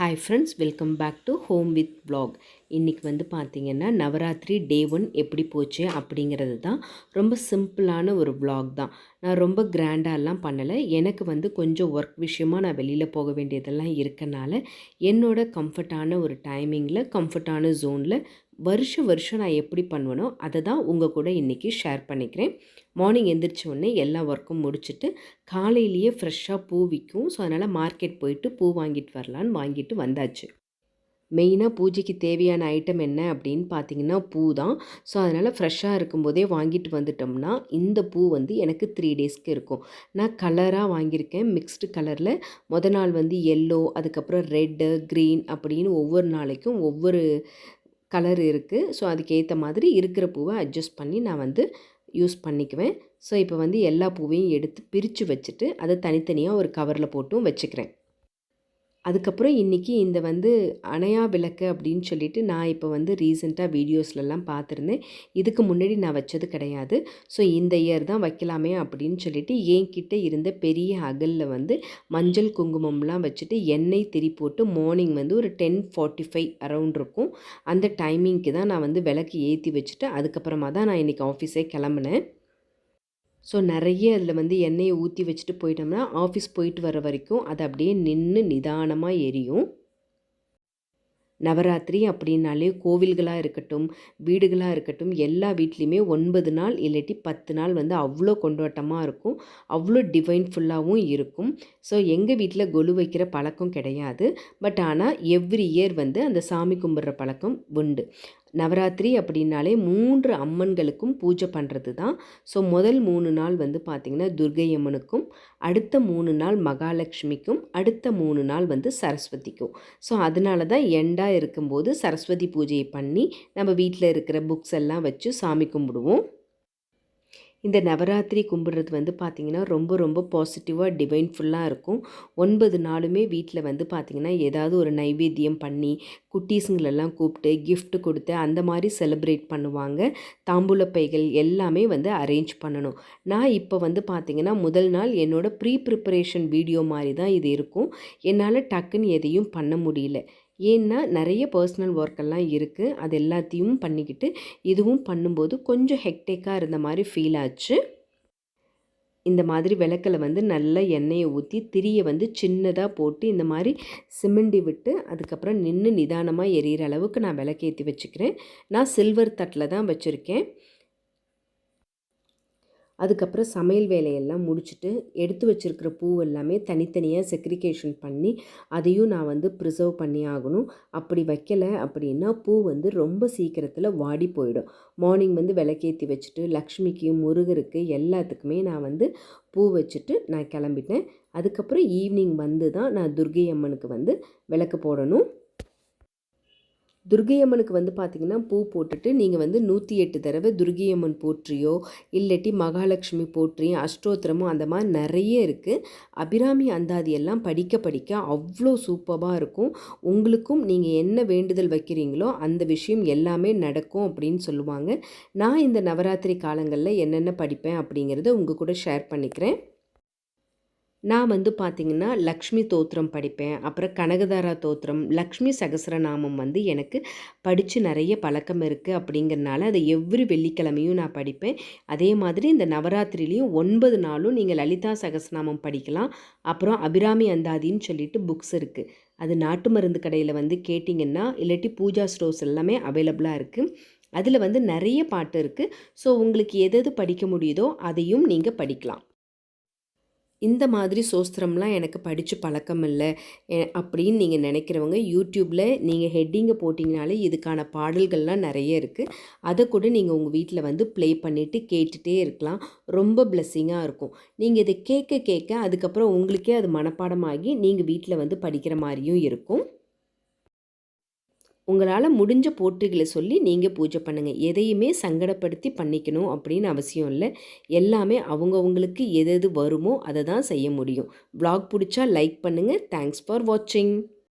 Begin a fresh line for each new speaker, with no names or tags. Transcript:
Hi friends welcome back to home with blog இன்றைக்கி வந்து பார்த்திங்கன்னா நவராத்திரி டே ஒன் எப்படி போச்சு அப்படிங்கிறது தான் ரொம்ப சிம்பிளான ஒரு ப்ளாக் தான். நான் ரொம்ப கிராண்டாலாம் பண்ணலை. எனக்கு வந்து கொஞ்சம் ஒர்க் விஷயமா நான் வெளியில் போக வேண்டியதெல்லாம் இருக்கனால என்னோட கம்ஃபர்ட்டான ஒரு டைமிங்கில் கம்ஃபர்ட்டான ஜோனில் வருஷம் வருஷம் நான் எப்படி பண்ணுவேனோ அதை தான் உங்கள் கூட இன்றைக்கி ஷேர் பண்ணிக்கிறேன். மார்னிங் எந்திரிச்ச உடனே எல்லா ஒர்க்கும் முடிச்சுட்டு காலையிலேயே ஃப்ரெஷ்ஷாக பூ விற்கும் ஸோ அதனால் மார்க்கெட் போயிட்டு பூ வாங்கிட்டு வரலான்னு வாங்கிட்டு வந்தாச்சு. மெயினாக பூஜைக்கு தேவையான ஐட்டம் என்ன அப்படின்னு பார்த்தீங்கன்னா பூ தான் ஸோ அதனால் ஃப்ரெஷ்ஷாக இருக்கும்போதே வாங்கிட்டு வந்துட்டோம்னா இந்த பூ வந்து எனக்கு த்ரீ டேஸ்க்கு இருக்கும். நான் கலராக வாங்கியிருக்கேன். மிக்ஸ்டு கலரில் முத நாள் வந்து எல்லோ அதுக்கப்புறம் ரெட்டு க்ரீன் அப்படின்னு ஒவ்வொரு நாளைக்கும் ஒவ்வொரு கலர் இருக்குது ஸோ அதுக்கேற்ற மாதிரி இருக்கிற பூவை அட்ஜஸ்ட் பண்ணி நான் வந்து யூஸ் பண்ணிக்குவேன். ஸோ இப்போ வந்து எல்லா பூவையும் எடுத்து பிரித்து வச்சுட்டு அதை தனித்தனியாக ஒரு கவரில் போட்டும் வச்சுக்கிறேன். அதுக்கப்புறம் இன்றைக்கி இந்த வந்து அணையா விளக்கு அப்படின்னு சொல்லிட்டு நான் இப்போ வந்து ரீசெண்டாக வீடியோஸ்லலாம் பார்த்துருந்தேன். இதுக்கு முன்னாடி நான் வச்சது கிடையாது. ஸோ இந்த இயர் தான் வைக்கலாமே அப்படின்னு சொல்லிட்டு என்கிட்ட இருந்த பெரிய அகலில் வந்து மஞ்சள் குங்குமம்லாம் வச்சுட்டு எண்ணெய் திரி போட்டு மார்னிங் வந்து ஒரு டென் ஃபார்ட்டி ஃபைவ் அரவுண்ட் இருக்கும். அந்த டைமிங்க்கு தான் நான் வந்து விளக்கு ஏற்றி வச்சுட்டு அதுக்கப்புறமா தான் நான் இன்றைக்கி ஆஃபீஸே கிளம்புனேன். ஸோ நிறைய அதில் வந்து எண்ணெயை ஊற்றி வச்சுட்டு போயிட்டோம்னா ஆஃபீஸ் போயிட்டு வர வரைக்கும் அது அப்படியே நின்று நிதானமாக எரியும். நவராத்திரி அப்படின்னாலே கோவில்களாக இருக்கட்டும் வீடுகளாக இருக்கட்டும் எல்லா வீட்லேயுமே ஒன்பது நாள் இல்லாட்டி பத்து நாள் வந்து அவ்வளோ கொண்டாட்டமாக இருக்கும் அவ்வளோ டிவைன்ஃபுல்லாகவும் இருக்கும். ஸோ எங்கள் வீட்டில் கொலு வைக்கிற பழக்கம் கிடையாது. பட் ஆனால் எவ்ரி இயர் வந்து அந்த சாமி கும்பிட்ற பழக்கம் உண்டு. நவராத்திரி அப்படின்னாலே மூன்று அம்மன்களுக்கும் பூஜை பண்ணுறது தான் ஸோ முதல் மூணு நாள் வந்து பார்த்திங்கன்னா துர்கை அம்மனுக்கும் அடுத்த மூணு நாள் மகாலட்சுமிக்கும் அடுத்த மூணு நாள் வந்து சரஸ்வதிக்கும். ஸோ அதனால தான் எண்டாக இருக்கும்போது சரஸ்வதி பூஜையை பண்ணி நம்ம வீட்டில் இருக்கிற புக்ஸ் எல்லாம் வச்சு சாமி கும்பிடுவோம். இந்த நவராத்திரி கும்பிட்றது வந்து பார்த்திங்கன்னா ரொம்ப ரொம்ப பாசிட்டிவாக டிவைன்ஃபுல்லாக இருக்கும். ஒன்பது நாளுமே வீட்டில் வந்து பார்த்திங்கன்னா ஏதாவது ஒரு நைவேத்தியம் பண்ணி குட்டீஸுங்களெல்லாம் கூப்பிட்டு கிஃப்ட் கொடுத்து அந்த மாதிரி செலிப்ரேட் பண்ணுவாங்க. தாம்பூல பைகள் எல்லாமே வந்து அரேஞ்ச் பண்ணணும். நான் இப்போ வந்து பார்த்திங்கன்னா முதல் நாள் என்னோடய ப்ரீ ப்ரிப்பரேஷன் வீடியோ மாதிரி தான் இது இருக்கும். என்னால் டக்குன்னு எதையும் பண்ண முடியல. ஏன்னா நிறைய பர்சனல் ஒர்க்கெல்லாம் இருக்குது அது எல்லாத்தையும் பண்ணிக்கிட்டு இதுவும் பண்ணும்போது கொஞ்சம் ஹெக்டேக்காக இருந்த மாதிரி ஃபீல் ஆச்சு. இந்த மாதிரி விளக்கில் வந்து நல்லா எண்ணெயை ஊற்றி திரியை வந்து சின்னதாக போட்டு இந்த மாதிரி சிமெண்டி விட்டு அதுக்கப்புறம் நின்று நிதானமாக எரியிற அளவுக்கு நான் விளக்கேற்றி வச்சுக்கிறேன். நான் சில்வர் தட்டில் தான் வச்சுருக்கேன். அதுக்கப்புறம் சமையல் வேலையெல்லாம் முடிச்சுட்டு எடுத்து வச்சுருக்கிற பூ எல்லாமே தனித்தனியாக செக்ரிகேஷன் பண்ணி அதையும் நான் வந்து ப்ரிசர்வ் பண்ணி ஆகணும். அப்படி வைக்கலை அப்படின்னா பூ வந்து ரொம்ப சீக்கிரத்தில் வாடி போயிடும். மார்னிங் வந்து விளக்கேற்றி வச்சுட்டு லக்ஷ்மிக்கு முருகருக்கு எல்லாத்துக்குமே நான் வந்து பூ வச்சுட்டு நான் கிளம்பிட்டேன். அதுக்கப்புறம் ஈவினிங் வந்து தான் நான் துர்கை அம்மனுக்கு வந்து விளக்கு போடணும். துர்கையம்மனுக்கு வந்து பார்த்திங்கன்னா பூ போட்டுட்டு நீங்கள் வந்து நூற்றி எட்டு தடவை துர்கையம்மன் போற்றியோ இல்லாட்டி மகாலட்சுமி போற்றியும் அஷ்டோத்திரமோ அந்த மாதிரி நிறைய இருக்குது அபிராமி அந்தாதி எல்லாம் படிக்க படிக்க அவ்வளோ சூப்பராக இருக்கும். உங்களுக்கும் நீங்கள் என்ன வேண்டுதல் வைக்கிறீங்களோ அந்த விஷயம் எல்லாமே நடக்கும் அப்படின்னு சொல்லுவாங்க. நான் இந்த நவராத்திரி காலங்களில் என்னென்ன படிப்பேன் அப்படிங்கிறத உங்கள் கூட ஷேர் பண்ணிக்கிறேன். நான் வந்து பார்த்திங்கன்னா லக்ஷ்மி தோத்திரம் படிப்பேன். அப்புறம் கனகதாரா தோத்திரம் லக்ஷ்மி சகசரநாமம் வந்து எனக்கு படித்து நிறைய பழக்கம் இருக்குது அப்படிங்கிறனால அதை எவ்ரி வெள்ளிக்கிழமையும் நான் படிப்பேன். அதே மாதிரி இந்த நவராத்திரிலையும் ஒன்பது நாளும் நீங்கள் லலிதா சகசரநாமம் படிக்கலாம். அப்புறம் அபிராமி அந்தாதின்னு சொல்லிட்டு புக்ஸ் இருக்குது அது நாட்டு மருந்து கடையில் வந்து கேட்டிங்கன்னா இல்லாட்டி பூஜா ஸ்டோர்ஸ் எல்லாமே அவைலபிளாக இருக்குது அதில் வந்து நிறைய பாட்டு இருக்குது ஸோ உங்களுக்கு எது எது படிக்க முடியுதோ அதையும் நீங்கள் படிக்கலாம். இந்த மாதிரி சோஸ்திரம்லாம் எனக்கு படித்து பழக்கம் இல்லை. அப்படின்னு நீங்கள் நினைக்கிறவங்க யூடியூப்பில் நீங்கள் ஹெட்டிங்கை போட்டிங்கனாலே இதுக்கான பாடல்கள்லாம் நிறைய இருக்குது அதை கூட நீங்கள் உங்கள் வீட்டில் வந்து ப்ளே பண்ணிவிட்டு கேட்டுகிட்டே இருக்கலாம். ரொம்ப பிளெஸ்ஸிங்காக இருக்கும். நீங்கள் இதை கேட்க கேட்க அதுக்கப்புறம் உங்களுக்கே அது மனப்பாடமாகி நீங்கள் வீட்டில் வந்து படிக்கிற மாதிரியும் இருக்கும். உங்களால் முடிஞ்ச போட்டிகளை சொல்லி நீங்கள் பூஜை பண்ணுங்கள் எதையுமே சங்கடப்படுத்தி பண்ணிக்கணும் அப்படின்னு அவசியம் இல்லை. எல்லாமே அவங்கவுங்களுக்கு எது எது வருமோ அதை தான் செய்ய முடியும். ப்ளாக் பிடிச்சா லைக் பண்ணுங்கள் தேங்க்ஸ் ஃபார் வாட்சிங்